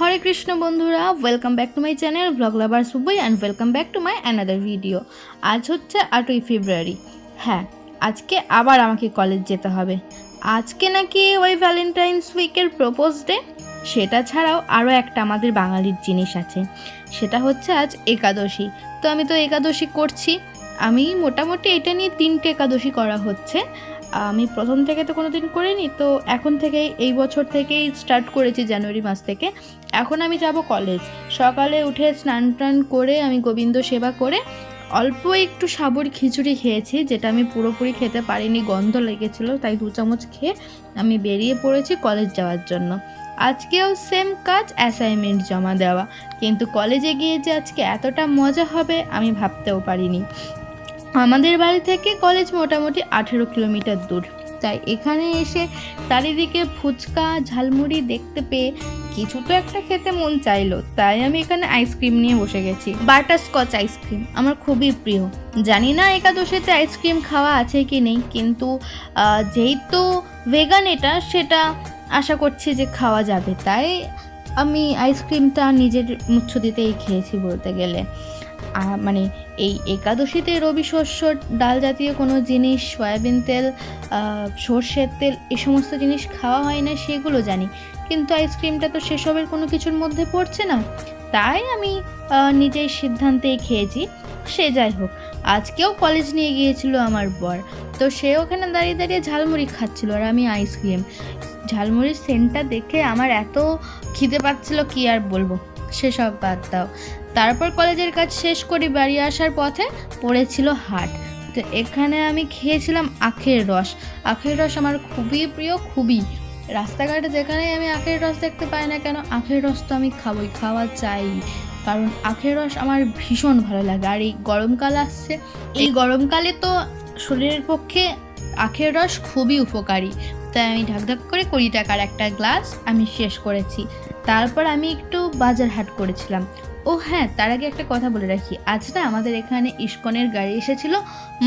হরে কৃষ্ণ বন্ধুরা welcome back to my channel blog lover সুবই and welcome back to my another video আজ হচ্ছে আটই ফেব্রুয়ারি হ্যাঁ আজকে আবার আমাকে কলেজ যেতে হবে। আজকে নাকি ওই ভ্যালেন্টাইন্স উইকের প্রপোজ ডে সেটা ছাড়াও আরও একটা আমাদের বাঙালির জিনিস আছে। সেটা হচ্ছে আজ একাদশী। তো আমি তো একাদশী করছি। আমি মোটামুটি এটা নিয়ে তিনটে একাদশী করা হচ্ছে। আমি প্রথম থেকে তো কোনো দিন করিনি, তো এখন থেকে এই বছর থেকেই স্টার্ট করেছি জানুয়ারি মাস থেকে। এখন আমি যাব কলেজ সকালে উঠে স্নান টান করে আমি গোবিন্দ সেবা করে অল্প একটু সাবর খিচুড়ি খেয়েছি, যেটা আমি পুরোপুরি খেতে পারিনি, গন্ধ লেগেছিলো, তাই দু চামচ খেয়ে আমি বেরিয়ে পড়েছি কলেজ যাওয়ার জন্য। আজকেও সেম কাজ অ্যাসাইনমেন্ট জমা দেওয়া। কিন্তু কলেজে গিয়ে যে আজকে এতটা মজা হবে, আমি ভাবতেও পারিনি। আমাদের বাড়ি থেকে কলেজ মোটামুটি আঠেরো কিলোমিটার দূর। তাই এখানে এসে চারিদিকে ফুচকা, ঝালমুড়ি দেখতে পেয়ে কিছু তো একটা খেতে মন চাইলো, তাই আমি এখানে আইসক্রিম নিয়ে বসে গেছি। বাটারস্কচ আইসক্রিম আমার খুবই প্রিয়। জানি না একাদশীতে আইসক্রিম খাওয়া আছে কি নেই, কিন্তু যেহেতু ভেগান এটা, সেটা আশা করছি যে খাওয়া যাবে। তাই আমি আইসক্রিমটা নিজের মুচ্ছ দিতেই খেয়েছি বলতে গেলে। মানে এই একাদশীতে রবি শস্য, ডাল জাতীয় কোনো জিনিস, সয়াবিন তেল সর্ষের তেল এই সমস্ত জিনিস খাওয়া হয় না, সেগুলো জানি। কিন্তু আইসক্রিমটা তো সেসবের কোনো কিছুর মধ্যে পড়ছে না। তাই আমি নিজের সিদ্ধান্তেই খেয়েছি। সে যাই হোক, আজকেও কলেজ নিয়ে গিয়েছিল আমার বর। তো সে ওখানে দাঁড়িয়ে দাঁড়িয়ে ঝালমুড়ি খাচ্ছিল আর আমি আইসক্রিম ঝালমুড়ির সেন্টটা দেখে আমার এত খিদে পাচ্ছিল কি আর বলব, সেসব বাদ দাও। তারপর কলেজের কাজ শেষ করে বাড়ি আসার পথে পড়েছিল হাট। তো এখানে আমি খেয়েছিলাম আখের রস। আখের রস আমার খুবই প্রিয়, খুবই। রাস্তাঘাটে যেখানে আমি আখের রস দেখতে পাই না কেন, আখের রস তো আমি খাবই, খাওয়া চাই। কারণ আখের রস আমার ভীষণ ভালো লাগে। আর এই গরমকাল আসছে এই গরমকালে তো শরীরের পক্ষে আখের রস খুবই উপকারী। তাই আমি ঢাকঢাক করে কুড়ি টাকার একটা গ্লাস আমি শেষ করেছি। তারপর আমি একটু বাজার হাট করেছিলাম। ও হ্যাঁ তার আগে একটা কথা বলে রাখি। আজ না আমাদের এখানে ইস্কনের গাড়ি এসেছিল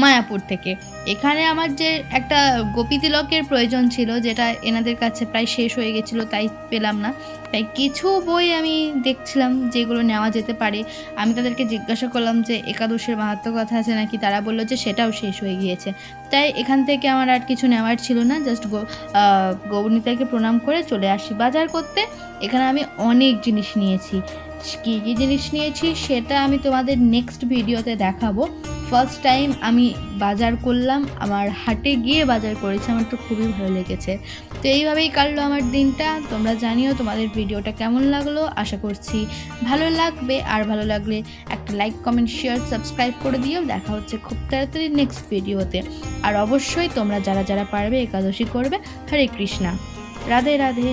মায়াপুর থেকে। এখানে আমার যে একটা গোপী তিলকের প্রয়োজন ছিল যেটা এনাদের কাছে প্রায় শেষ হয়ে গেছিল তাই পেলাম না। তাই কিছু বই আমি দেখছিলাম যেগুলো নেওয়া যেতে পারে। আমি তাদেরকে জিজ্ঞাসা করলাম যে, একাদশের মাহাত্ম কথা আছে নাকি? তারা বলল যে, সেটাও শেষ হয়ে গিয়েছে। তাই এখান থেকে আমার আর কিছু নেওয়ার ছিল না। জাস্ট গৌরনীতাকে প্রণাম করে চলে আসি বাজার করতে। এখানে আমি অনেক জিনিস নিয়েছি। কী কী জিনিস নিয়েছি সেটা আমি তোমাদের নেক্সট ভিডিওতে দেখাবো। ফার্স্ট টাইম আমি বাজার করলাম, আমার হাটে গিয়ে বাজার করেছি, আমার তো খুবই ভালো লেগেছে। তো এইভাবেই কাটলো আমার দিনটা, তোমরা জানিও তোমাদের ভিডিওটা কেমন লাগল, আশা করছি ভালো লাগবে, আর ভালো লাগলে একটা লাইক কমেন্ট শেয়ার সাবস্ক্রাইব করে দিও, দেখা হচ্ছে খুব তাড়াতাড়ি নেক্সট ভিডিওতে। আর অবশ্যই তোমরা যারা যারা পারবে একাদশী করবে, হরে কৃষ্ণা। রাধে রাধে।